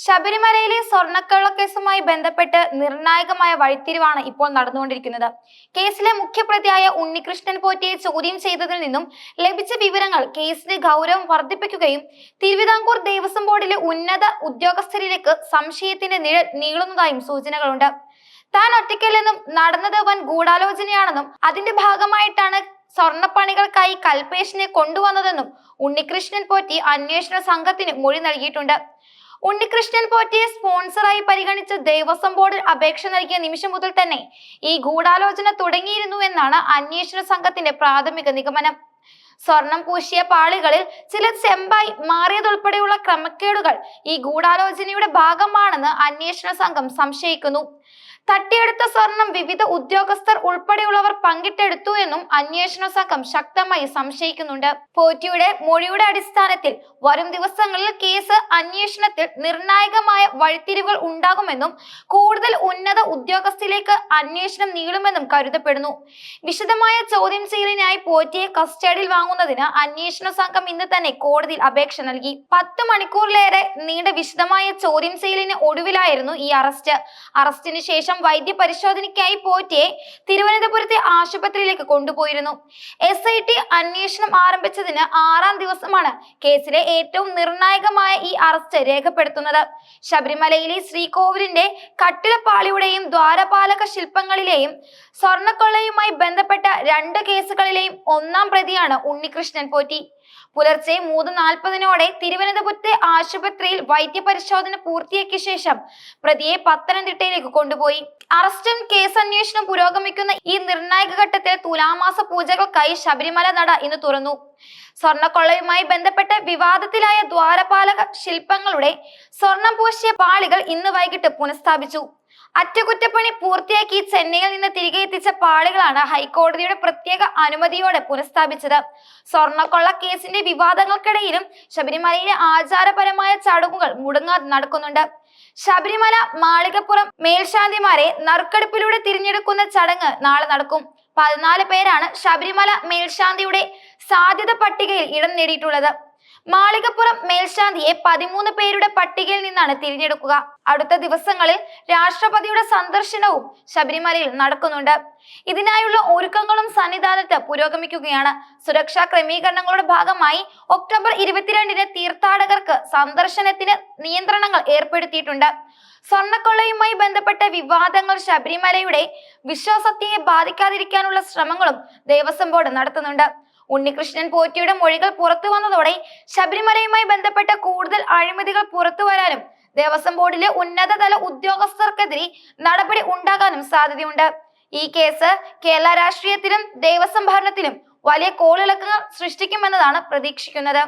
ശബരിമലയിലെ സ്വർണക്കള്ളക്കേസുമായി ബന്ധപ്പെട്ട് നിർണായകമായ വഴിത്തിരിവാണ് ഇപ്പോൾ നടന്നുകൊണ്ടിരിക്കുന്നത്. കേസിലെ മുഖ്യപ്രതിയായ ഉണ്ണികൃഷ്ണൻ പോറ്റിയെ ചോദ്യം ചെയ്തതിൽ നിന്നും ലഭിച്ച വിവരങ്ങൾ കേസിന്റെ ഗൗരവം വർദ്ധിപ്പിക്കുകയും തിരുവിതാംകൂർ ദേവസ്വം ബോർഡിലെ ഉന്നത ഉദ്യോഗസ്ഥരിലേക്ക് സംശയത്തിന്റെ നിഴൽ നീളുന്നതായും സൂചനകളുണ്ട്. താൻ ഒറ്റയ്ക്കല്ലെന്നും നടന്നത് വൻ ഗൂഢാലോചനയാണെന്നും അതിന്റെ ഭാഗമായിട്ടാണ് സ്വർണപ്പണികൾക്കായി കൽപേഷിനെ കൊണ്ടുവന്നതെന്നും ഉണ്ണികൃഷ്ണൻ പോറ്റി അന്വേഷണ സംഘത്തിന് മൊഴി നൽകിയിട്ടുണ്ട്. ഉണ്ണികൃഷ്ണൻ പോറ്റിയെ സ്പോൺസറായി പരിഗണിച്ച് ദേവസ്വം ബോർഡിൽ അപേക്ഷ നൽകിയ നിമിഷം മുതൽ തന്നെ ഈ ഗൂഢാലോചന തുടങ്ങിയിരുന്നു എന്നാണ് അന്വേഷണ സംഘത്തിന്റെ പ്രാഥമിക നിഗമനം. സ്വർണം പൂശിയ പാളികളിൽ ചില ചെമ്പായി മാറിയതുൾപ്പെടെയുള്ള ക്രമക്കേടുകൾ ഈ ഗൂഢാലോചനയുടെ ഭാഗമാണെന്ന് അന്വേഷണ സംഘം സംശയിക്കുന്നു. തട്ടിയെടുത്ത സ്വർണം വിവിധ ഉദ്യോഗസ്ഥർ ഉൾപ്പെടെയുള്ളവർ പങ്കിട്ടെടുത്തു എന്നും അന്വേഷണ സംഘം ശക്തമായി സംശയിക്കുന്നുണ്ട്. പോറ്റിയുടെ മൊഴിയുടെ അടിസ്ഥാനത്തിൽ വരും ദിവസങ്ങളിൽ കേസ് അന്വേഷണത്തിൽ നിർണായകമായ വഴിത്തിരിവുകൾ ഉണ്ടാകുമെന്നും കൂടുതൽ ഉന്നത ഉദ്യോഗസ്ഥയിലേക്ക് അന്വേഷണം നീളുമെന്നും കരുതപ്പെടുന്നു. വിശദമായ ചോദ്യം ചെയ്യലിനായി പോറ്റിയെ കസ്റ്റഡിയിൽ വാങ്ങുന്നതിന് അന്വേഷണ സംഘം ഇന്ന് തന്നെ കോടതിയിൽ അപേക്ഷ നൽകി. പത്ത് മണിക്കൂറിലേറെ നീണ്ട വിശദമായ ചോദ്യം ചെയ്യലിന് ഒടുവിലായിരുന്നു ഈ അറസ്റ്റ്. അറസ്റ്റിന് ശേഷം വൈദ്യ പരിശോധനയ്ക്കായി പോറ്റിയെ തിരുവനന്തപുരത്തെ ആശുപത്രിയിലേക്ക് കൊണ്ടുപോയിരുന്നു. എസ് ഐ ടി അന്വേഷണം ആരംഭിച്ചതിന് ആറാം ദിവസമാണ് കേസിലെ ഏറ്റവും നിർണായകമായ ഈ അറസ്റ്റ് രേഖപ്പെടുത്തുന്നത്. ശബരിമലയിലെ ശ്രീകോവിലിന്റെ കട്ടിലപ്പാളിയുടെയും ദ്വാരപാലക ശില്പങ്ങളിലെയും സ്വർണക്കൊള്ളയുമായി ബന്ധപ്പെട്ട രണ്ട് കേസുകളിലെയും ഒന്നാം പ്രതിയാണ് ഉണ്ണികൃഷ്ണൻ പോറ്റി. പുലർച്ചെ മൂന്ന് നാൽപ്പതിനോടെ തിരുവനന്തപുരത്തെ ആശുപത്രിയിൽ വൈദ്യപരിശോധന പൂർത്തിയാക്കിയ ശേഷം പ്രതിയെ പത്തനംതിട്ടയിലേക്ക് കൊണ്ടുപോയി. അറസ്റ്റും കേസ് അന്വേഷണം പുരോഗമിക്കുന്ന ഈ നിർണായക ഘട്ടത്തിൽ തുലാമാസ പൂജകൾക്കായി ശബരിമല നട ഇന്ന് തുറന്നു. സ്വർണക്കൊള്ളയുമായി ബന്ധപ്പെട്ട് വിവാദത്തിലായ ദ്വാരപാലക ശില്പങ്ങളുടെ സ്വർണം പൂശിയ പാളികൾ ഇന്ന് വൈകിട്ട് പുനഃസ്ഥാപിച്ചു. അറ്റകുറ്റപ്പണി പൂർത്തിയാക്കി ചെന്നൈയിൽ നിന്ന് തിരികെ എത്തിച്ച പാളികളാണ് ഹൈക്കോടതിയുടെ പ്രത്യേക അനുമതിയോടെ പുനഃസ്ഥാപിച്ചത്. സ്വർണക്കൊള്ള കേസിന്റെ വിവാദങ്ങൾക്കിടയിലും ശബരിമലയിലെ ആചാരപരമായ ചടങ്ങുകൾ മുടങ്ങാതെ നടക്കുന്നുണ്ട്. ശബരിമല മാളികപ്പുറം മേൽശാന്തിമാരെ നറുക്കെടുപ്പിലൂടെ തിരഞ്ഞെടുക്കുന്ന ചടങ്ങ് നാളെ നടക്കും. പതിനാല് പേരാണ് ശബരിമല മേൽശാന്തിയുടെ സാധ്യത പട്ടികയിൽ ഇടം നേടിയിട്ടുള്ളത്. മാളികപ്പുറം മേൽശാന്തിയെ പതിമൂന്ന് പേരുടെ പട്ടികയിൽ നിന്നാണ് തിരഞ്ഞെടുക്കുക. അടുത്ത ദിവസങ്ങളിൽ രാഷ്ട്രപതിയുടെ സന്ദർശനവും ശബരിമലയിൽ നടക്കുന്നുണ്ട്. ഇതിനായുള്ള ഒരുക്കങ്ങളും സന്നിധാനത്ത് പുരോഗമിക്കുകയാണ്. സുരക്ഷാ ക്രമീകരണങ്ങളുടെ ഭാഗമായി ഒക്ടോബർ ഇരുപത്തിരണ്ടിന് തീർത്ഥാടകർക്ക് സന്ദർശനത്തിന് നിയന്ത്രണങ്ങൾ ഏർപ്പെടുത്തിയിട്ടുണ്ട്. സ്വർണക്കൊള്ളയുമായി ബന്ധപ്പെട്ട വിവാദങ്ങൾ ശബരിമലയുടെ വിശ്വാസത്തെ ബാധിക്കാതിരിക്കാനുള്ള ശ്രമങ്ങളും ദേവസ്വം ബോർഡ് നടത്തുന്നുണ്ട്. ഉണ്ണികൃഷ്ണൻ പോറ്റിയുടെ മൊഴികൾ പുറത്തു വന്നതോടെ ശബരിമലയുമായി ബന്ധപ്പെട്ട കൂടുതൽ അഴിമതികൾ പുറത്തു വരാനും ദേവസ്വം ബോർഡിലെ ഉന്നതതല ഉദ്യോഗസ്ഥർക്കെതിരെ നടപടി ഉണ്ടാകാനും സാധ്യതയുണ്ട്. ഈ കേസ് കേരള രാഷ്ട്രീയത്തിലും ദേവസ്വം ഭരണത്തിലും വലിയ കോളിളക്കങ്ങൾ സൃഷ്ടിക്കുമെന്നതാണ് പ്രതീക്ഷിക്കുന്നത്.